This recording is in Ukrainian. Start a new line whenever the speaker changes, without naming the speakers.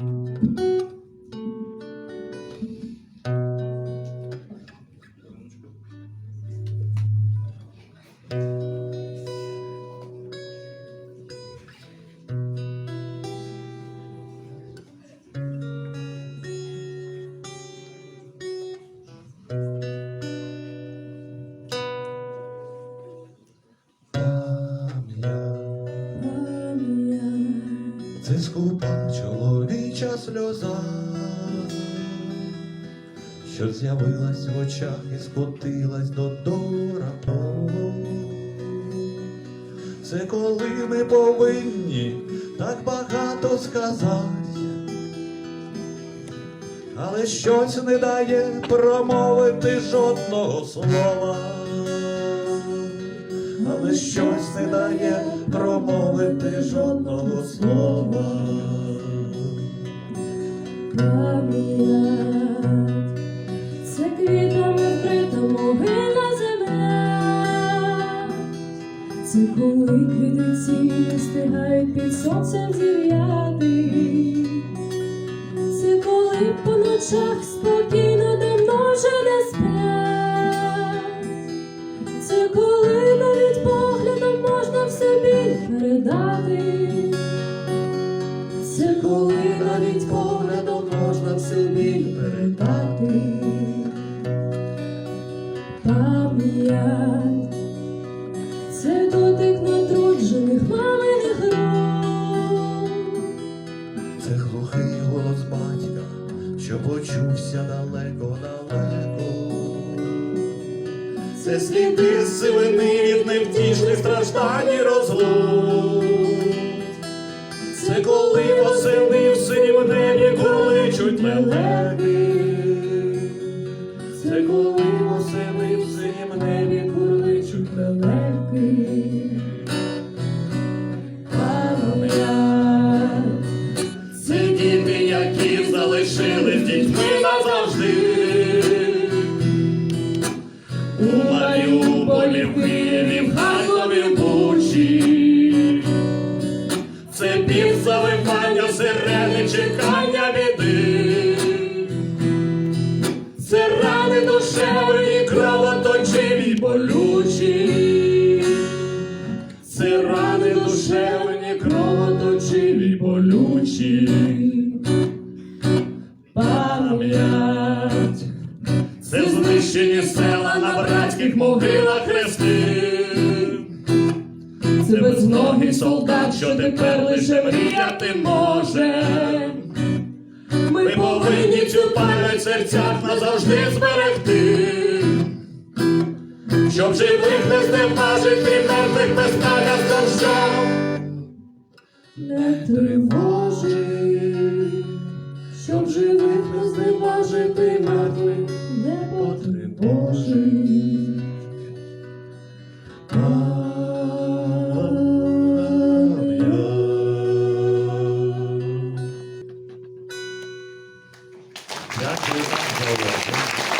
Thank you. Це скупа чоловіча сльоза, що з'явилась в очах і скотилась до дорогого. Це коли ми повинні так багато сказати, але щось не дає промовити жодного слова. Але щось не дає промовити жодного слова.
Пам'ять, це квітами вкрита могила земля. Це коли квіти ці стигають під сонцем зів'яти. Це коли по ночах спокійно коли навіть поглядом можна все біль передати. Пам'ять, це дотик натруджених маминих рук.
Це глухий голос батька, що почувся далеко-далеко. Це сліди сивини від невтішних страждань і розлук. Це коли восени в синім небі кличуть лелеки. Діти, які залишились дітьми назавжди. У Маріуполі, в Києві, в Харкові, в Бучі. Це під кровоточиві, болючі. Це рани душевні, кровоточиві, болючі. Пам'ять. Це знищені села на братських могилах хрести. Це безногий солдат, що тепер лише мріяти може. Ми повинні цю пам'ять серцях назавжди зберегти. Щоб живих не здима, жити мертвих без таля доща.
Не тривожи, щоб живих не здима, жити мертвих не потривожи. Дякую вам за увагу.